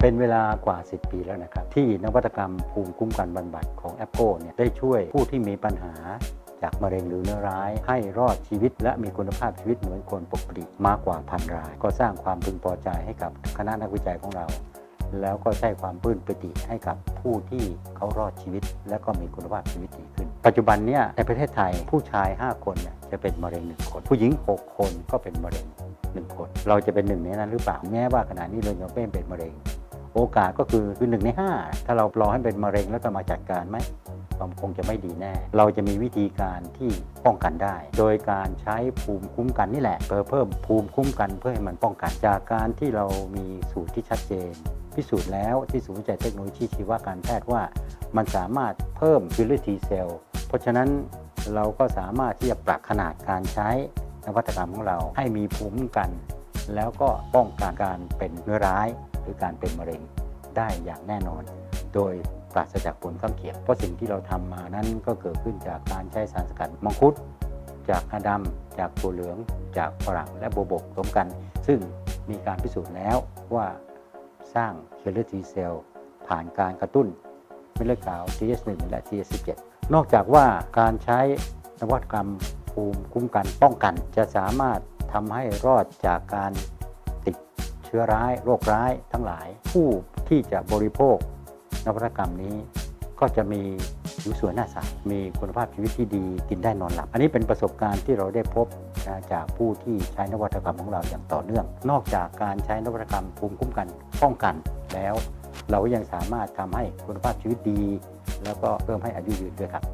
เป็นเวลากว่า 10 ปีแล้วนะครับ ที่นวัตกรรมภูมิคุ้มกันบำบัดของแอปโกเนี่ยได้ช่วยผู้ที่มีปัญหาจากมะเร็งหรือเนื้อร้าย ให้รอดชีวิต และมีคุณภาพชีวิตเหมือนคนปกติมากกว่าพันราย ก็สร้างความพึงพอใจให้กับคณะนักวิจัยของเรา แล้วก็ใช้ความปลื้มปิติให้กับผู้ที่เขารอดชีวิต และก็มีคุณภาพชีวิตดีขึ้น ปัจจุบันเนี่ยในประเทศไทยผู้ชาย 5 คนเนี่ยจะเป็นมะเร็งหนึ่งคน ผู้หญิง 6 คนก็เป็นมะเร็งหนึ่งคน เราจะเป็นหนึ่งในนั้นหรือเปล่าแม้ว่าขณะนี้เรายังไม่เป็นมะเร็ง โอกาสก็คือคือหนึ่งในห้าถ้าเรารอให้เป็นมะเร็งแล้วก็มาจัดการไหมมันคงจะไม่ดีแน่ เราจะมีวิธีการที่ป้องกันได้ โดยการใช้ภูมิคุ้มกันนี่แหละเพื่อเพิ่มภูมิคุ้มกันเพื่อให้มันป้องกัน จากการที่เรามีสูตรที่ชัดเจน พิสูจน์แล้วที่ศูนย์วิจัยเทคโนโลยีชีวการแพทย์ว่า มันสามารถเพิ่มคิลเลอร์ทีเซลเพราะฉะนั้นเราก็สามารถที่จะปรับขนาดการใช้นวัตกรรมของเราให้มีภูมิคุ้มกัน แล้วก็ป้องกันการเป็นเนื้อร้ายือการเป็นมะเร็งได้อย่างแน่นอน โดยปราศจากผลข้างเคียงเพราะสิ่งที่เราทำมานั้นก็เกิดขึ้นจากการใช้สารสกัดมังคุด จากงาดำจากตัวเหลือง จากฝรั่งและโบวบกรวมกัน ซึ่งมีการพิสูจน์แล้วว่าสร้างเคลเลอร์ทีเซลผ่านการกระตุ้นเม็ดเลือดขาว TS1 และ TS17 นอกจากว่าการใช้นวัตกรรมภูมิคุ้มกันป้องกัน จะสามารถทำให้รอดจากการ ชื้อร้าย โรคร้ายทั้งหลาย ผู้ที่จะบริโภคนวัตกรรมนี้ ก็จะมีผิวสวยหน้าใสมีคุณภาพชีวิตที่ดีกินได้นอนหลับ อันนี้เป็นประสบการณ์ที่เราได้พบจากผู้ที่ใช้นวัตกรรมของเราอย่างต่อเนื่อง นอกจากการใช้นวัตกรรมภูมิคุ้มกันป้องกันแล้ว เรายังสามารถทำให้คุณภาพชีวิตดี แล้วก็เพิ่มให้อายุยืนด้วยครับ